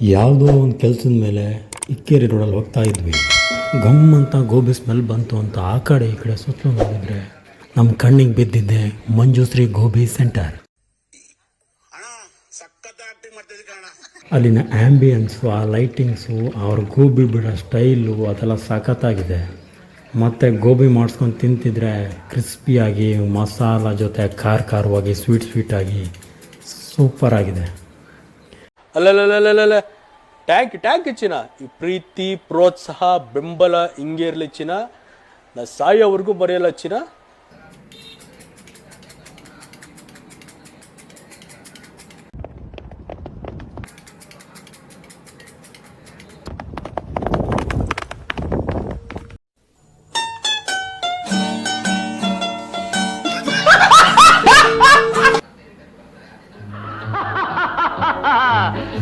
ಯಾವುದೋ ಒಂದು ಕೆಲಸದ ಮೇಲೆ ಇಕ್ಕೇರಿ ರೋಡಲ್ಲಿ ಹೋಗ್ತಾ ಇದ್ವಿ. ಗಮ್ ಅಂತ ಗೋಬಿ ಸ್ಮೆಲ್ ಬಂತು ಅಂತ ಆ ಕಡೆ ಈ ಕಡೆ ಸುತ್ತಲೂ ನೋಡಿದ್ರೆ ನಮ್ಮ ಕಣ್ಣಿಗೆ ಬಿದ್ದಿದ್ದೆ ಮಂಜುಶ್ರೀ ಗೋಬಿ ಸೆಂಟರ್. ಅಲ್ಲಿನ ಆ್ಯಂಬಿಯನ್ಸು ಆ ಲೈಟಿಂಗ್ಸು, ಅವ್ರ ಗೋಬಿ ಬಿಡೋ ಸ್ಟೈಲು ಅದೆಲ್ಲ ಸಖತ್ತಾಗಿದೆ. ಮತ್ತು ಗೋಬಿ ಮಾಡಿಸ್ಕೊಂಡು ತಿಂತಿದ್ರೆ ಕ್ರಿಸ್ಪಿಯಾಗಿ ಮಸಾಲ ಜೊತೆ ಖಾರ ಖಾರವಾಗಿ, ಸ್ವೀಟ್ ಸ್ವೀಟಾಗಿ ಸೂಪರಾಗಿದೆ ಅಲ್ಲಲ್ಲಲ್ಲಲ್ಲ ಟ್ಯಾಂಕ್ ಟ್ಯಾಂಕ್ ಚಿನ್ನ. ಈ ಪ್ರೀತಿ, ಪ್ರೋತ್ಸಾಹ, ಬೆಂಬಲ, ಹಿಂಗೆ ಇರಲಿ ಚಿನ್ನ. ನಾ ಸಾಯೋವರೆಗೂ ಬರೆಯಲ್ಲ ಚಿನ್ನ.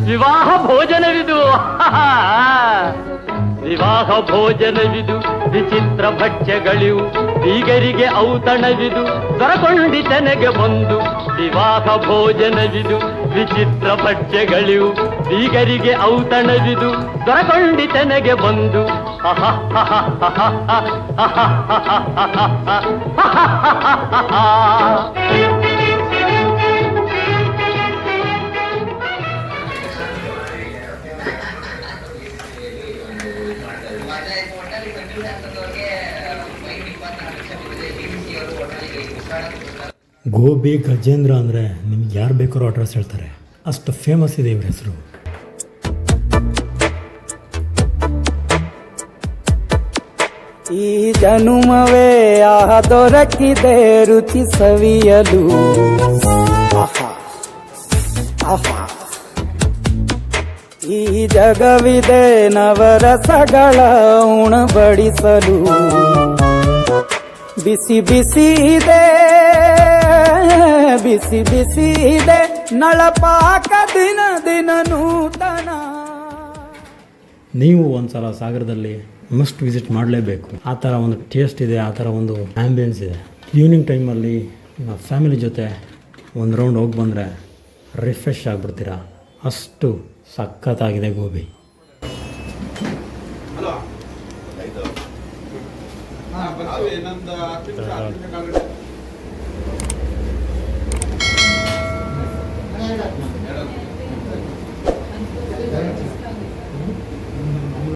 ವಿವಾಹ ಭೋಜನವಿದು ವಿವಾಹ ಭೋಜನವಿದು ವಿಚಿತ್ರ ಭಕ್ಷ್ಯಗಳಿವು, ಬೀಗರಿಗೆ ಔತಣವಿದು ದೊರಕೊಂಡಿತನೆಗೆ ಬಂದು. ವಿವಾಹ ಭೋಜನವಿದು ವಿಚಿತ್ರ ಭಕ್ಷ್ಯಗಳಿವು, ಬೀಗರಿಗೆ ಔತಣವಿದು ದೊರಕೊಂಡಿತನೆಗೆ ಬಂದು. ಗೋಬಿ ಗಜೇಂದ್ರ ಅಂದರೆ ನಿಮ್ಗೆ ಯಾರು ಬೇಕಾದ್ರೂ ಅಡ್ರೆಸ್ ಹೇಳ್ತಾರೆ. ಅಷ್ಟು ಫೇಮಸ್ ಇದೆ ಇವ್ರ ಹೆಸರು. ಈ ಜನುಮವೇ ಆ ದೊರಕಿದೆ ರುಚಿ ಸವಿಯಲು. ಜಗವಿದೆ ನವರಸಗಳ ಉಣಬಡಿಸಲು. ಬಿಸಿ ಬಿಸಿ ಇದೆ, ಬಿಸಿ ಬಿಸಿ ಇದೆ, ನಳಪಾಕ ದಿನ ದಿನ ನೂತನ. ನೀವು ಒಂದ್ಸಲ ಸಾಗರದಲ್ಲಿ ಮಸ್ಟ್ ವಿಸಿಟ್ ಮಾಡಲೇಬೇಕು. ಆ ಥರ ಒಂದು ಟೇಸ್ಟ್ ಇದೆ, ಆ ಥರ ಒಂದು ಆ್ಯಂಬಿಯನ್ಸ್ ಇದೆ. ಈವ್ನಿಂಗ್ ಟೈಮಲ್ಲಿ ಫ್ಯಾಮಿಲಿ ಜೊತೆ ಒಂದು ರೌಂಡ್ ಹೋಗಿ ಬಂದರೆ ರಿಫ್ರೆಶ್ ಆಗಿಬಿಡ್ತೀರಾ? ಅಷ್ಟು ಸಖತ್ತಾಗಿದೆ ಗೋಬಿ. ಹಾ,